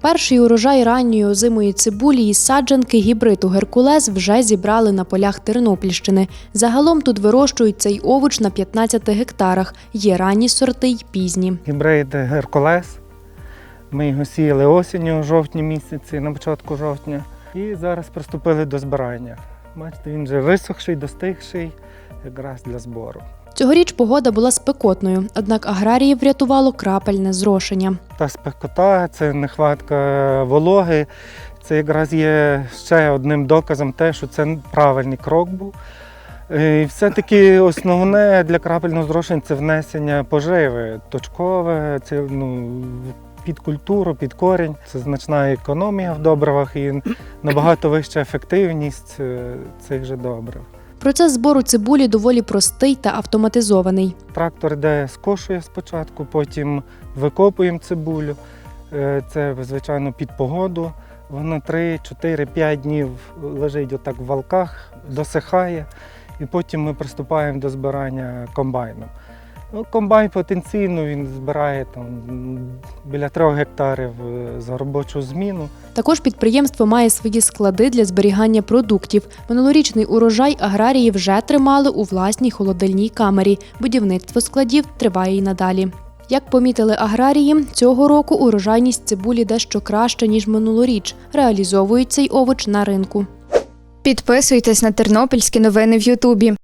Перший урожай ранньої озимої цибулі із саджанки гібриду Геркулес вже зібрали на полях Тернопільщини. Загалом тут вирощують цей овоч на 15 гектарах. Є ранні сорти й пізні. Гібрид Геркулес. Ми його сіяли осінню у жовтні місяці, на початку жовтня. І зараз приступили до збирання. Бачите, він вже висохший, достигший, якраз для збору. Цьогоріч погода була спекотною, однак аграріїв врятувало крапельне зрошення. Та спекота, це нехватка вологи. Це якраз є ще одним доказом те, що це правильний крок був. Е, І все-таки основне для крапельного зрошення це внесення поживи точкове, це ну, під культуру, під корінь. Це значна економія в добривах і набагато вища ефективність е, цих же добрив. Процес збору цибулі доволі простий та автоматизований. Трактор йде скошує спочатку, потім викопуємо цибулю. Е, Це, звичайно, під погоду. Вона 3, 4, 5 днів лежить отак в валках, досихає, і потім ми приступаємо до збирання комбайном. Ну, комбайн потенційно він збирає там, біля 3 гектарів е, за робочу зміну. Також підприємство має свої склади для зберігання продуктів. Минулорічний урожай аграрії вже тримали у власній холодильній камері. Будівництво складів триває й надалі. Як помітили аграрії, цього року урожайність цибулі дещо краще, ніж минулоріч. Реалізовують цей овоч на ринку. Підписуйтесь на тернопільські новини в Ютубі.